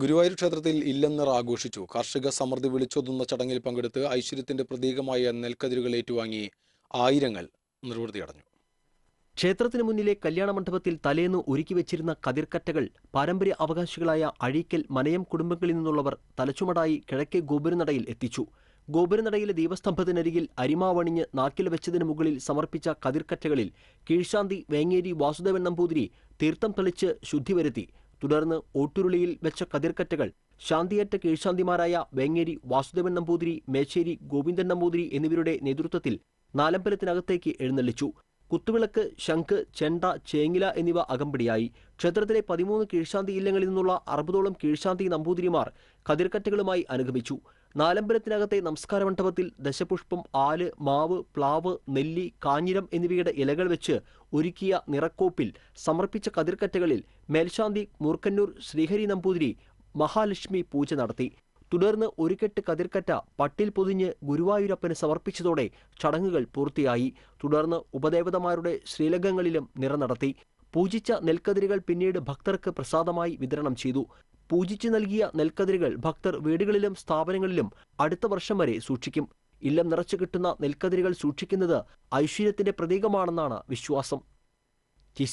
ഗുരുവായൂർ ക്ഷേത്രത്തിൽ ഇല്ലന്നർ ആഘോഷിച്ചു. കാർഷിക സമൃദ്ധി വിളിച്ചൊതുന്ന ചടങ്ങിൽ പങ്കെടുത്ത് ഐശ്വര്യത്തിന്റെ പ്രതീകമായ നെൽക്കതിരുകൾ ഏറ്റുവാങ്ങി ആയിരങ്ങൾ നിർവൃതിയടഞ്ഞു ക്ഷേത്രത്തിന് മുന്നിലെ കല്യാണ മണ്ഡപത്തിൽ തലേന്ന് ഒരുക്കി വെച്ചിരുന്ന കതിർക്കറ്റകൾ പാരമ്പര്യ അവകാശികളായ അഴീക്കൽ മനയം കുടുംബങ്ങളിൽ നിന്നുള്ളവർ തലച്ചുമടായി കിഴക്കേ ഗോപുരനടയിൽ എത്തിച്ചു. ഗോപുരനടയിലെ ദീപസ്തംഭത്തിനരികിൽ അരിമാവണിഞ്ഞ് നാക്കിൽ വെച്ചതിന് മുകളിൽ സമർപ്പിച്ച കതിർക്കറ്റകളിൽ കീഴ്ശാന്തി വേങ്ങേരി വാസുദേവൻ നമ്പൂതിരി തീർത്ഥം തെളിച്ച് ശുദ്ധി വരുത്തി. തുടർന്ന് ഓട്ടുരുളിയിൽ വെച്ച കതിർക്കറ്റകൾ ശാന്തിയറ്റ കീഴ്ശാന്തിമാരായ വേങ്ങേരി വാസുദേവൻ നമ്പൂതിരി മേച്ചേരി ഗോവിന്ദൻ നമ്പൂതിരി എന്നിവരുടെ നേതൃത്വത്തിൽ നാലമ്പലത്തിനകത്തേക്ക് എഴുന്നള്ളിച്ചു. കുത്തുവിളക്ക് ശംഖ് ചെണ്ട ചേങ്ങില എന്നിവ അകമ്പടിയായി. ക്ഷേത്രത്തിലെ പതിമൂന്ന് കീഴ്ശാന്തി ഇല്ലങ്ങളിൽ നിന്നുള്ള അറുപതോളം കീഴ്ശാന്തി നമ്പൂതിരിമാർ കതിർക്കറ്റകളുമായി അനുഗമിച്ചു. നാലമ്പലത്തിനകത്തെ നമസ്കാര മണ്ഡപത്തിൽ ദശപുഷ്പം ആൽ മാവ് പ്ലാവ് നെല്ലി കാഞ്ഞിരം എന്നിവയുടെ ഇലകൾ വെച്ച് ഒരുക്കിയ നിറക്കോപ്പിൽ സമർപ്പിച്ച കതിർക്കറ്റകളിൽ മേൽശാന്തി മൂർക്കന്നൂർ ശ്രീഹരി നമ്പൂതിരി മഹാലക്ഷ്മി പൂജ നടത്തി. തുടർന്ന് ഒരു കെട്ട് കതിർക്കറ്റ പട്ടിൽ പൊതിഞ്ഞ് ഗുരുവായൂരപ്പന് സമർപ്പിച്ചതോടെ ചടങ്ങുകൾ പൂർത്തിയായി. തുടർന്ന് ഉപദേവതമാരുടെ ശ്രീലകങ്ങളിലും നിറ നടത്തി. പൂജിച്ച നെൽക്കതിരുകൾ പിന്നീട് ഭക്തർക്ക് പ്രസാദമായി വിതരണം ചെയ്തു. പൂജിച്ചു നൽകിയ നെൽക്കതിരുകൾ ഭക്തർ വീടുകളിലും സ്ഥാപനങ്ങളിലും അടുത്ത വർഷം വരെ സൂക്ഷിക്കും. ഇല്ലം നിറച്ചു കിട്ടുന്ന നെൽക്കതിരുകൾ സൂക്ഷിക്കുന്നത് ഐശ്വര്യത്തിന്റെ പ്രതീകമാണെന്നാണ് വിശ്വാസം. ടി